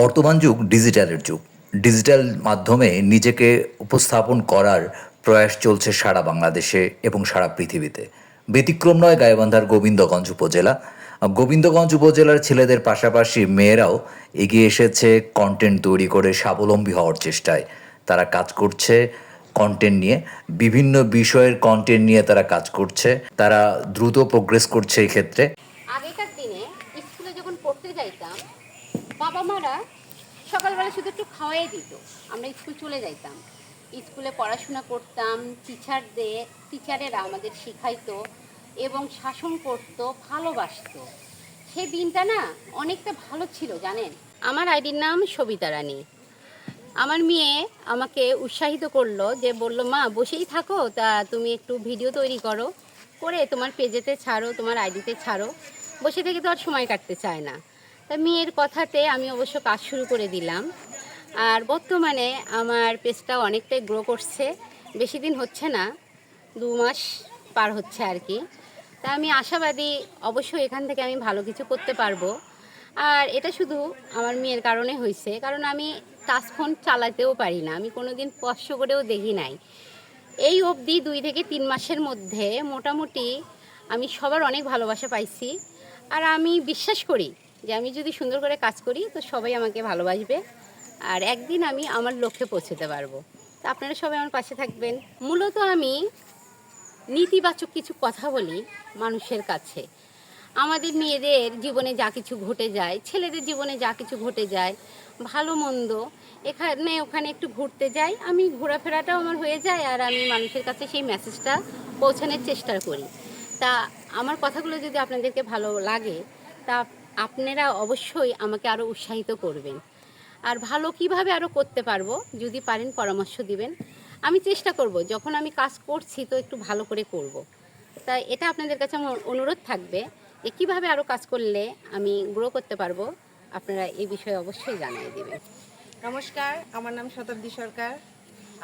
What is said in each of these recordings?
বর্তমান যুগ ডিজিটালের যুগ। ডিজিটাল মাধ্যমে নিজেকে উপস্থাপন করার প্রয়াস চলছে সারা বাংলাদেশে এবং সারা পৃথিবীতে। ব্যতিক্রম নয় গাইবান্ধার গোবিন্দগঞ্জ উপজেলা। গোবিন্দগঞ্জ উপজেলার ছেলেদের পাশাপাশি মেয়েরাও এগিয়ে এসেছে কন্টেন্ট তৈরি করে স্বাবলম্বী হওয়ার চেষ্টায়। তারা কাজ করছে কন্টেন্ট নিয়ে, বিভিন্ন বিষয়ের কন্টেন্ট নিয়ে তারা কাজ করছে। তারা দ্রুত প্রোগ্রেস করছে এই ক্ষেত্রে আগেকার দিনে স্কুলে যখন পড়তে যাইতাম বাবা মারা সকালবেলা শুধু একটু খাওয়াই দিত। আমরা স্কুল চলে যাইতাম। স্কুলে পড়াশোনা করতাম টিচারদের টিচারেরা আমাদের শিখাইতো এবং শাসন করতো, ভালোবাসতো। সে দিনটা না অনেকটা ভালো ছিল, জানেন? আমার আইডির নাম সবিতা রানী। আমার মেয়ে আমাকে উৎসাহিত করল যে বলল, মা, বসেই থাকো, তা তুমি একটু ভিডিও তৈরি করো, করে তোমার পেজেতে ছাড়ো, তোমার আইডিতে ছাড়ো। বসে থেকে তো আর সময় কাটতে চায় না। তা মেয়ের কথাতে আমি অবশ্য কাজ শুরু করে দিলাম। আর বর্তমানে আমার পেজটা অনেকটাই গ্রো করছে। বেশি দিন হচ্ছে না, দু মাস পার হচ্ছে আর কি। তা আমি আশাবাদী অবশ্যই এখান থেকে আমি ভালো কিছু করতে পারব। আর এটা শুধু আমার মেয়ের কারণে হয়েছে কারণ আমি টাচ ফোন চালাতেও পারি না। আমি কোনো দিন স্পর্শ করেও দেখি নাই। এই অবধি দুই থেকে তিন মাসের মধ্যে মোটামুটি আমি সবার অনেক ভালোবাসা পাইছি। আর আমি বিশ্বাস করি যে আমি যদি সুন্দর করে কাজ করি, তো সবাই আমাকে ভালোবাসবে। আর একদিন আমি আমার লক্ষ্যে পৌঁছতে পারব। তো আপনারা সবাই আমার পাশে থাকবেন। মূলত আমি নেতিবাচক কিছু কথা বলি মানুষের কাছে। আমাদের মেয়েদের জীবনে যা কিছু ঘটে যায়, ছেলেদের জীবনে যা কিছু ঘটে যায়, ভালো, মন্দ, এখানে, ওখানে একটু ঘুরতে যাই, আমি ঘোরাফেরাটাও আমার হয়ে যায় আর আমি মানুষের কাছে সেই মেসেজটা পৌঁছানোর চেষ্টা করি। তা আমার কথাগুলো যদি আপনাদেরকে ভালো লাগে, তা আপনারা অবশ্যই আমাকে আরও উৎসাহিত করবেন। আর ভালো কীভাবে আরও করতে পারব, যদি পারেন পরামর্শ দিবেন। আমি চেষ্টা করব, যখন আমি কাজ করছি তো একটু ভালো করে করব। তাই এটা আপনাদের কাছে আমার অনুরোধ থাকবে যে কীভাবে আরও কাজ করলে আমি গ্রো করতে পারব, আপনারা এই বিষয়ে অবশ্যই জানিয়ে দেবেন। নমস্কার, আমার নাম শতাব্দী সরকার।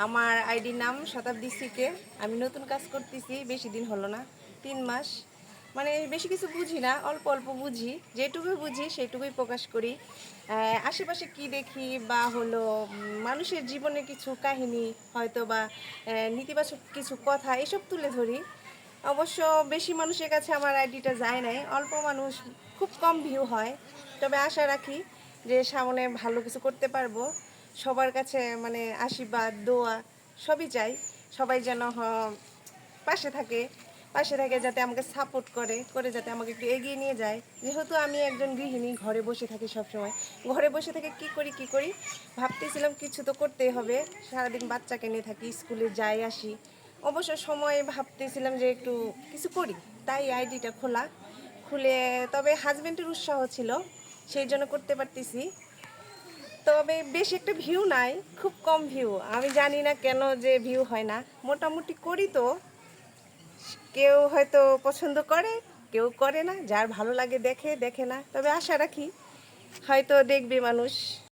আমার আইডি নাম শতাব্দী সিকে। আমি নতুন কাজ করতেছি, বেশি দিন হলো না, তিন মাস। মানে বেশি কিছু বুঝি না, অল্প অল্প বুঝি, যেটুকু বুঝি সেটুকুই প্রকাশ করি। আশেপাশে কি দেখি বা হলো মানুষের জীবনে কিছু কাহিনী হয়তো বা নেতিবাচক কিছু কথা এসব তুলে ধরি। অবশ্য বেশি মানুষের কাছে আমার আইডিটা যায় নাই, অল্প মানুষ খুব কম ভিউ হয়। তবে আশা রাখি যে সামনে ভালো কিছু করতে পারব। সবার কাছে মানে আশীর্বাদ, দোয়া সবই চাই। সবাই যেন পাশে থাকে। পাশে থাকে যাতে আমাকে সাপোর্ট করে করে যাতে আমাকে একটু এগিয়ে নিয়ে যায়। যেহেতু আমি একজন গৃহিণী, ঘরে বসে থাকি সবসময়। ঘরে বসে থেকে কি করি কি করি? ভাবতেছিলাম কিছু তো করতেই হবে। সারাদিন বাচ্চাকে নিয়ে থাকি, স্কুলে যাই, আসি। অবশ্য সময় ভাবতেছিলাম যে একটু কিছু করি। তাই আইডিটা খোলা। খুলে, তবে হাজব্যান্ডের উৎসাহ ছিল, সেই জন্য করতে পারতেছি। তবে বেশি একটা ভিউ নাই, খুব কম ভিউ আমি জানি না কেন যে ভিউ হয় না। মোটামুটি করি তো। কেউ হয়তো পছন্দ করে, কেউ করে না, যার ভালো লাগে দেখে দেখে না। তবে আশা রাখি, হয়তো দেখবে মানুষ।